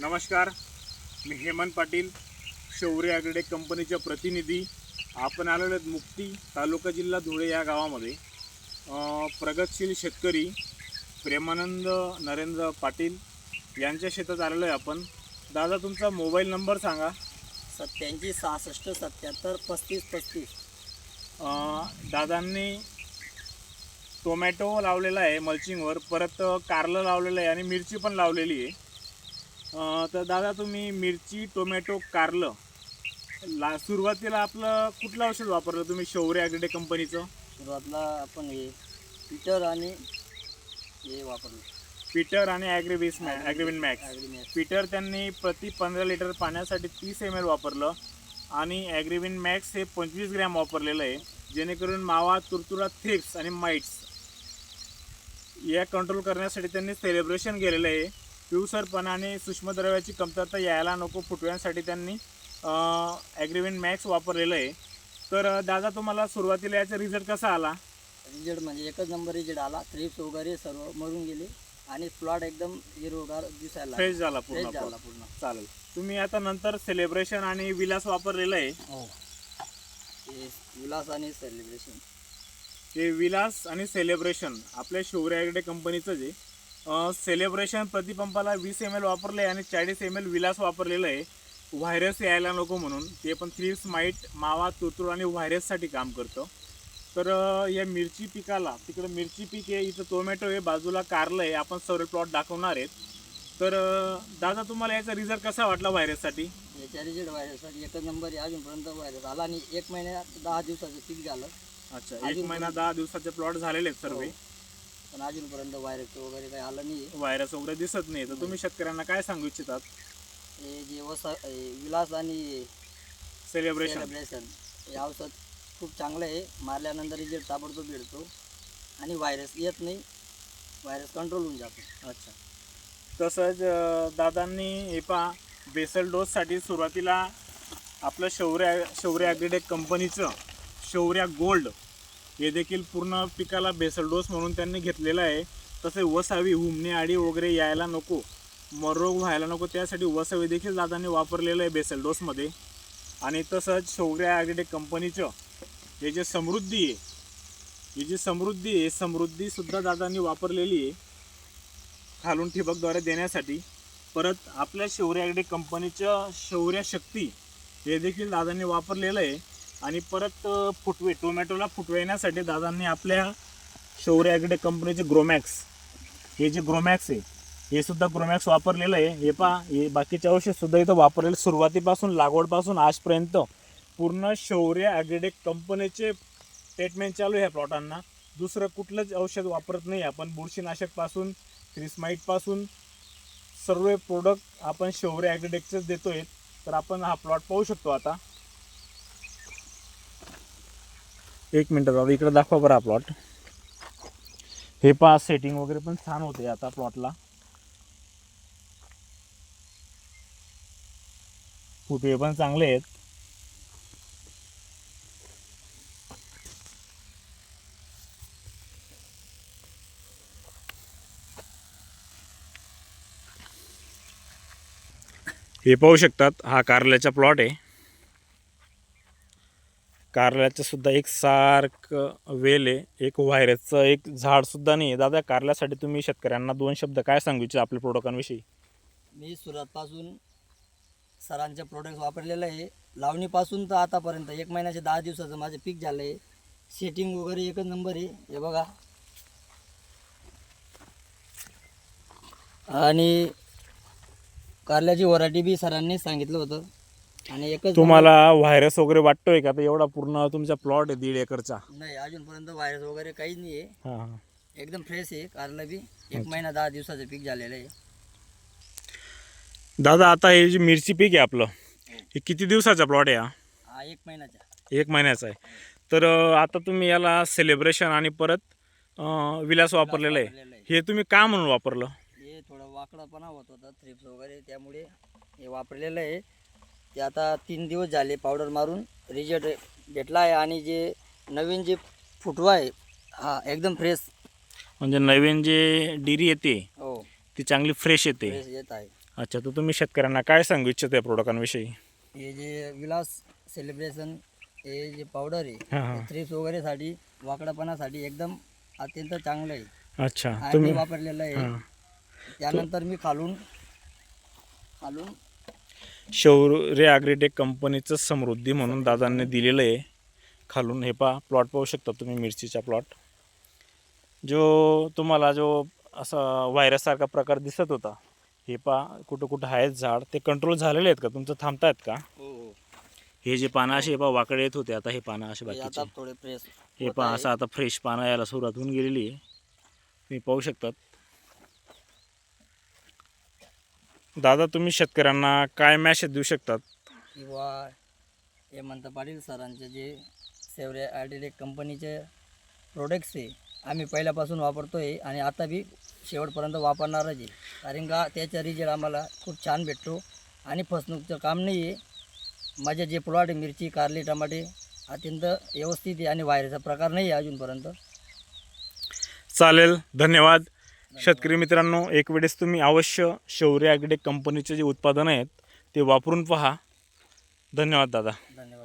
नमस्कार मी हेमंत पाटील शौर्य ॲग्रेटेक कंपनीच्या प्रतिनिधी. आपण आलेलो आहेत मुक्ती तालुका जिल्हा धुळे या गावामध्ये. प्रगतशील शेतकरी प्रेमानंद नरेंद्र पाटील यांच्या शेतात आलेलो आहे आपण. दादा तुमचा मोबाईल नंबर सांगा. सत्याऐंशी सहासष्ट सत्याहत्तर पस्तीस पस्तीस. दादांनी टोमॅटो लावलेला आहे मल्चिंगवर परत कारलं लावलेलं आहे आणि मिरची पण लावलेली आहे. तर दादा तुम्ही मिरची टोमॅटो कारलं ला सुरुवातीला आपलं कुठलं औषध वापरलं तुम्ही? शौर्य ॲग्रेडे कंपनीचं? सुरुवातला आपण हे पीटर आणि हे वापरलं. पीटर आणि ॲग्रिबिस मॅ ॲग्रिबिन मॅक्स. पीटर त्यांनी प्रति पंधरा लिटर पाण्यासाठी तीस एम एल वापरलं आणि ॲग्रिबिन मॅक्स हे पंचवीस ग्रॅम वापरलेलं आहे जेणेकरून मावा तुरतुरा थ्रिप्स आणि माइट्स या कंट्रोल करण्यासाठी त्यांनी सेलिब्रेशन केलेलं आहे. पिवसरपणा आणि सूक्ष्मद्रव्याची कमतरता यायला नको फुटव्यांसाठी त्यांनी ॲग्रिबिन मॅक्स वापरलेलं आहे. तर दादा तुम्हाला सुरुवातीला याचा रिझल्ट कसा आला? रिजल्ट म्हणजे एकच नंबर रिजल्ट आला. थ्रिप्स वगैरे सर्व मरून गेले आणि प्लॉट एकदम हिरवगार दिसायला फ्रेश झाला पूर्ण झाला. पूर्ण. चालेल. तुम्ही आता नंतर सेलिब्रेशन आणि विलास वापरलेलं आहे. हो. विलास आणि सेलिब्रेशन हे विलास आणि सेलिब्रेशन आपल्या शौर्याकडे कंपनीचं जे सेलिब्रेशन प्रतिपंपाला वीस एम एल वापरलं आहे आणि चाळीस एम एल विलास वापरलेलं आहे. व्हायरस यायला नको म्हणून. ते पण थ्रीप्स माईट मावा तुरतुर आणि व्हायरससाठी काम करतं. तर या मिरची पिकाला तिकडं मिरची पीक आहे इथं टोमॅटो आहे बाजूला कारलं आहे. आपण सर्व प्लॉट दाखवणार आहेत. तर दादा तुम्हाला याचा रिझल्ट कसा वाटला व्हायरससाठी याच्या रिजल्ट व्हायरससाठी एकच नंबर आहे. अजूनपर्यंत व्हायरस आला आणि एक महिन्यात दहा दिवसाचं पीक झालं. अच्छा एक महिना दहा दिवसाचे प्लॉट झालेले आहेत सर्व. हो. पण अजूनपर्यंत व्हायरस वगैरे काही आलं नाही व्हायरस वगैरे दिसत नाही. तर तुम्ही शेतकऱ्यांना काय सांगू इच्छितात? हे जे वसा हे विलास आणि सेलिब्रेशन सेलिब्रेशन हे औषध खूप चांगलं आहे. मारल्यानंतर रिजल्ट ताबडतोब मिळतो आणि व्हायरस येत नाही. व्हायरस कंट्रोल होऊन जातो. अच्छा. तसंच अं, दादांनी हे पहा बेसल डोससाठी सुरुवातीला आपलं शौर्य शौर्य ॲग्रिटेक कंपनीचं शौर्या गोल्ड हे देखील पूर्ण पिकाला बेसल डोस म्हणून त्यांनी घेतलेला आहे. तसे वसावी हुमणे आडी वगैरे यायला नको. मरोग व्हायला नको. त्यासाठी वसावी देखील दादांनी वापरलेलं आहे बेसल डोसमध्ये. आणि तसंच शौर्या ॲग्रिटेक कंपनीचं हे जे समृद्धी आहे ही जी समृद्धी आहे समृद्धीसुद्धा दादांनी वापरलेली आहे. खालून ठिबकद्वारे देण्यासाठी. परत आपल्या शौर्याकडे कंपनीचं शौर्य शक्ती हे देखील दादांनी वापरलेलं आहे. आणि परत फुटवे टोमॅटोला फुटवे येण्यासाठी दादांनी आपल्या शौर्याकडे कंपनीचे ग्रोमॅक्स हे जे ग्रोमॅक्स आहे हे सुद्धा ग्रोमॅक्स वापरलेलं आहे. हे पहा हे बाकीचे औषधसुद्धा इथं वापरलेलं सुरुवातीपासून लागवडपासून आजपर्यंत पूर्ण शौर्य ॲग्रेडेक कंपनीचे ट्रीटमेंट चालू आहे प्लॉटांना. दुसरं कुठलंच औषध वापरत नाही आपण. बुरशीनाशकपासून क्रिसमाईटपासून सर्व प्रोडक्ट आपण शौर्य ॲग्रेडेकचेच देतो आहे तर आपण हा प्लॉट पाहू शकतो आता. एक मिनटं दादा इकडं दाखवा बरं हा प्लॉट हे पहा सेटिंग वगैरे पण छान होते आता प्लॉटला फुटवे पण चांगले आहेत. हे पाहू शकतात हा कारल्याचा प्लॉट आहे. कारल्याचं सुद्धा एक सारखं वेल आहे. एक व्हायरसचं एक झाडसुद्धा नाही आहे. दादा कारल्यासाठी तुम्ही शेतकऱ्यांना दोन शब्द काय सांगू इच्छिता आपल्या प्रोडक्टांविषयी मी सुरुवातपासून सरांचे प्रोडक्ट वापरलेलं आहे. लावणीपासून तर आतापर्यंत एक महिन्याचे दहा दिवसाचं माझं पीक झालं आहे. सेटिंग वगैरे एकच नंबर आहे. हे बघा. आणि कारल्याची व्हरायटी बी सरांनी सांगितलं होतं. आणि एकच तुम्हाला व्हायरस वगैरे वाटतोय का? एवढा पूर्ण तुमचा प्लॉट आहे दीड एकरचा. नाही अजूनपर्यंत व्हायरस वगैरे काहीच नाही आहे हां हां. एकदम फ्रेश आहे कारला बी एक महिना दहा दिवसाचं पीक झालेलं आहे. दादा आता हे जे मिरची पीक आहे आपलं हे किती दिवसाचा प्लॉट आहे हा? हा एक महिन्याचा. एक महिन्याचा आहे. तर अं, आता तुम्ही याला सेलिब्रेशन आणि परत अं, विलास वापरलेलं आहे. वापरलेलं आहे. हे तुम्ही का म्हणून वापरलं? हे थोडं वाकडापणा होत होता थ्रिप्स वगैरे त्यामुळे हे वापरलेलं आहे. ते आता तीन दिवस झाले पावडर मारून रिजल्ट भेटला आहे आणि जे नवीन जे फुटवा आहे हा एकदम फ्रेश म्हणजे नवीन जे डिरी येते हो. ती चांगली फ्रेश येते. फ्रेश येत आहे. अच्छा तर तुम्ही शेतकऱ्यांना काय सांगू इच्छिता या प्रोडक्टांविषयी हे जे विलास सेलिब्रेशन हे जे पावडर आहे हां थ्रिप्स वगैरेसाठी वाकडापणासाठी एकदम अत्यंत चांगलं आहे. अच्छा आणि तुम्ही वापरलेलं आहे. हां. त्यानंतर मी खालून खालून शौर्य ॲग्रीटेक कंपनीचं समृद्धी म्हणून दादांनी दिलेलं आहे. खालून हे पा प्लॉट पाहू शकता तुम्ही मिरचीचा प्लॉट जो तुम्हाला जो असा व्हायरससारखा प्रकार दिसत होता हे पा कुठं कुठं आहेत झाड ते कंट्रोल झालेले आहेत का? तुमचं थांबतायत का? हो हो. हे जे पानं असे हे पा वाकडे येत होते आता हे पानं असे बाकीचे. प्रेस हे पहा असं आता फ्रेश पानं यायला सुरुवात होऊन गेलेली आहे. तुम्ही पाहू शकतात. दादा तुम्ही शेतकऱ्यांना काय मॅसेज देऊ शकतात? किंवा हेमंत पाटील सरांचे जे सेवरे आर्टिटेक कंपनीचे प्रोडक्ट्स आहे आम्ही पहिल्यापासून वापरतो आहे आणि आता बी शेवटपर्यंत वापरणारच आहे. कारण का त्याचा रिजल्ट आम्हाला खूप छान भेटतो आणि फसवणूकचं काम नाही आहे. माझे जे प्लॉट आहे मिरची कारली टमाटे अत्यंत व्यवस्थित आहे आणि व्हायरचा प्रकार नाही आहे अजूनपर्यंत. चालेल धन्यवाद. शेतकरी मित्रांनो एक वेळेस तुम्ही अवश्य शौर्य आगडे कंपनीचे जे उत्पादनं आहेत ते वापरून पहा. धन्यवाद दादा. धन्यवाद.